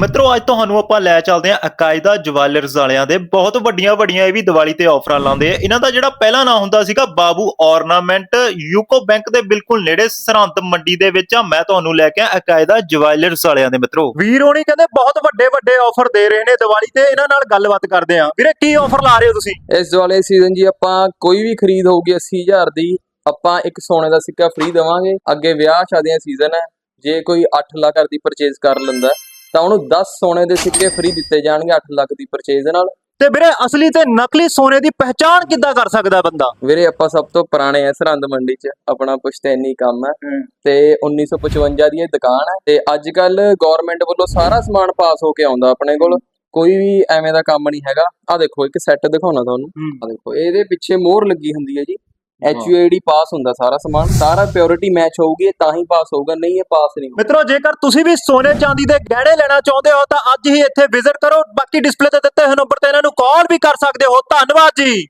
ਮਿੱਤਰੋ ਅੱਜ ਤੁਹਾਨੂੰ ਆਪਾਂ ਲੈ ਚੱਲਦੇ ਹਾਂ ਅਕਾਇਦਾ ਜਵੈਲਰਸ ਵਾਲਿਆਂ ਦੇ। ਬਹੁਤ ਵੱਡੀਆਂ ਵੱਡੀਆਂ ਇਹ ਵੀ ਦੀਵਾਲੀ ਤੇ ਆਫਰਾਂ ਲਾਉਂਦੇ ਆ। ਇਹਨਾਂ ਦਾ ਜਿਹੜਾ ਪਹਿਲਾ ਨਾਮ ਹੁੰਦਾ ਸੀਗਾ ਬਾਬੂ ਆਰਨਾਮੈਂਟ ਯੂਕੋ ਬੈਂਕ ਦੇ ਬਿਲਕੁਲ ਨੇੜੇ ਸਰਹੰਦ ਮੰਡੀ ਦੇ ਵਿੱਚ ਆ। ਮੈਂ ਤੁਹਾਨੂੰ ਲੈ ਕੇ ਆ ਅਕਾਇਦਾ ਜਵੈਲਰਸ ਵਾਲਿਆਂ ਦੇ ਮਿੱਤਰੋ। ਵੀਰ ਹੋਣੀ ਕਹਿੰਦੇ ਬਹੁਤ ਵੱਡੇ ਵੱਡੇ ਆਫਰ ਦੇ ਰਹੇ ਨੇ ਦੀਵਾਲੀ ਤੇ। ਇਹਨਾਂ ਨਾਲ ਗੱਲਬਾਤ ਕਰਦੇ ਆ ਵੀਰੇ ਕੀ ਆਫਰ ਲਾ ਰਹੇ ਹੋ ਤੁਸੀਂ? ਇਸ ਵਾਲੇ ਸੀਜ਼ਨ ਜੀ ਆਪਾਂ ਕੋਈ ਵੀ ਖਰੀਦ ਹੋਊਗੀ 80000 ਦੀ ਆਪਾਂ ਇੱਕ ਸੋਨੇ ਦਾ ਸਿੱਕਾ ਫ੍ਰੀ ਦੇਵਾਂਗੇ। ਅੱਗੇ ਵਿਆਹ ਸ਼ਾਦੀਆਂ ਸੀਜ਼ਨ ਹੈ। ਜੇ ਕੋਈ 8 ਲੱਖ ਦੀ ਪਰਚੇਜ਼ ਕਰ ਲੈਂਦਾ ਤਾਂ ਉਹਨੂੰ 10 ਸੋਨੇ ਦੇ ਸਿੱਕੇ ਫ੍ਰੀ ਦਿੱਤੇ ਜਾਣਗੇ 8 ਲੱਖ ਦੀ ਪਰਚੇਜ਼ ਨਾਲ। ਤੇ ਵੀਰੇ ਅਸਲੀ ਤੇ ਨਕਲੀ ਸੋਨੇ ਦੀ ਪਹਿਚਾਣ ਕਿੱਦਾਂ ਕਰ ਸਕਦਾ ਬੰਦਾ? ਵੀਰੇ ਆਪਾਂ ਸਭ ਤੋਂ ਪੁਰਾਣੇ ਐ ਸਰਹੰਦ ਮੰਡੀ 'ਚ ਆਪਣਾ ਪੁਸ਼ਤੈਨੀ ਕੰਮ ਹੈ। ਤੇ 1955 ਦੀ ਇਹ ਦੁਕਾਨ ਹੈ ਤੇ ਅੱਜ ਕੱਲ ਗਵਰਨਮੈਂਟ ਵੱਲੋਂ ਸਾਰਾ ਸਮਾਨ ਪਾਸ ਹੋ ਕੇ ਆਉਂਦਾ ਆਪਣੇ ਕੋਲ। ਕੋਈ ਵੀ ਐਵੇਂ ਦਾ ਕੰਮ ਨਹੀਂ ਹੈਗਾ। ਆ ਦੇਖੋ ਇੱਕ ਸੈੱਟ ਦਿਖਾਉਣਾ ਤੁਹਾਨੂੰ। ਆ ਦੇਖੋ ਇਹਦੇ ਪਿੱਛੇ ਮੋਹਰ ਲੱਗੀ ਹੁੰਦੀ ਹੈ ਜੀ। ਐਚਯੂਆਈਡੀ ਪਾਸ ਹੁੰਦਾ ਸਾਰਾ ਸਮਾਨ ਸਾਰਾ ਪਿਓਰਿਟੀ ਮੈਚ ਹੋਊਗੀ ਤਾਂ ਹੀ ਪਾਸ ਹੋਊਗਾ ਨਹੀਂ ਇਹ ਪਾਸ ਨਹੀਂ ਹੋਊਗਾ। ਮਿੱਤਰੋ ਜੇਕਰ ਤੁਸੀਂ ਵੀ ਸੋਨੇ ਚਾਂਦੀ ਦੇ ਗਹਿਣੇ ਲੈਣਾ ਚਾਹੁੰਦੇ ਹੋ ਤਾਂ ਅੱਜ ਹੀ ਇੱਥੇ ਵਿਜ਼ਿਟ ਕਰੋ। ਬਾਕੀ ਡਿਸਪਲੇ ਤੇ ਦਿੱਤੇ ਹੋਏ ਨੰਬਰ ਤੇ ਇਹਨਾਂ ਨੂੰ ਕਾਲ ਵੀ ਕਰ ਸਕਦੇ ਹੋ। ਧੰਨਵਾਦ ਜੀ।